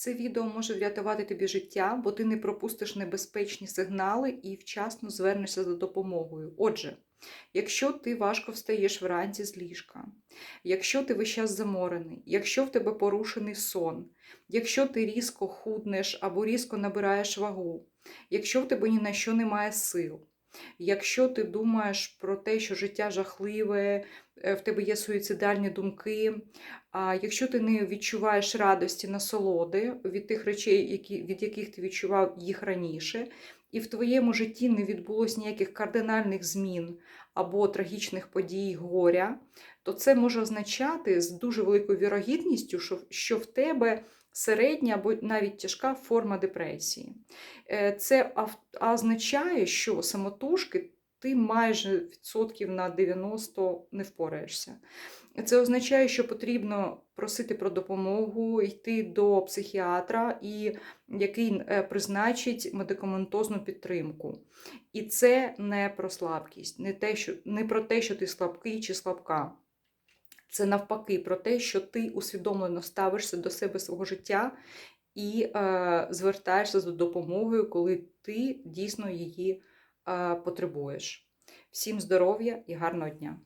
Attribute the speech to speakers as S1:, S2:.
S1: Це відео може врятувати тобі життя, бо ти не пропустиш небезпечні сигнали і вчасно звернешся за допомогою. Отже, якщо ти важко встаєш вранці з ліжка, якщо ти весь час заморений, якщо в тебе порушений сон, якщо ти різко худнеш або різко набираєш вагу, якщо в тебе ні на що немає сил, якщо ти думаєш про те, що життя жахливе, в тебе є суїцидальні думки, а якщо ти не відчуваєш радості, насолоди від тих речей, які, від яких ти відчував їх раніше, і в твоєму житті не відбулось ніяких кардинальних змін або трагічних подій горя, то це може означати з дуже великою вірогідністю, що, що в тебе середня або навіть тяжка форма депресії. Е, Це означає, що самотужки ти майже відсотків на 90 не впораєшся. Це означає, що потрібно просити про допомогу, йти до психіатра, і який е, призначить медикаментозну підтримку. І це не про слабкість, не, те, що, не про те, що ти слабкий чи слабка. Це навпаки про те, що ти усвідомлено ставишся до себе свого життя і е, звертаєшся за допомогою, коли ти дійсно її потребуєш. Всім здоров'я і гарного дня!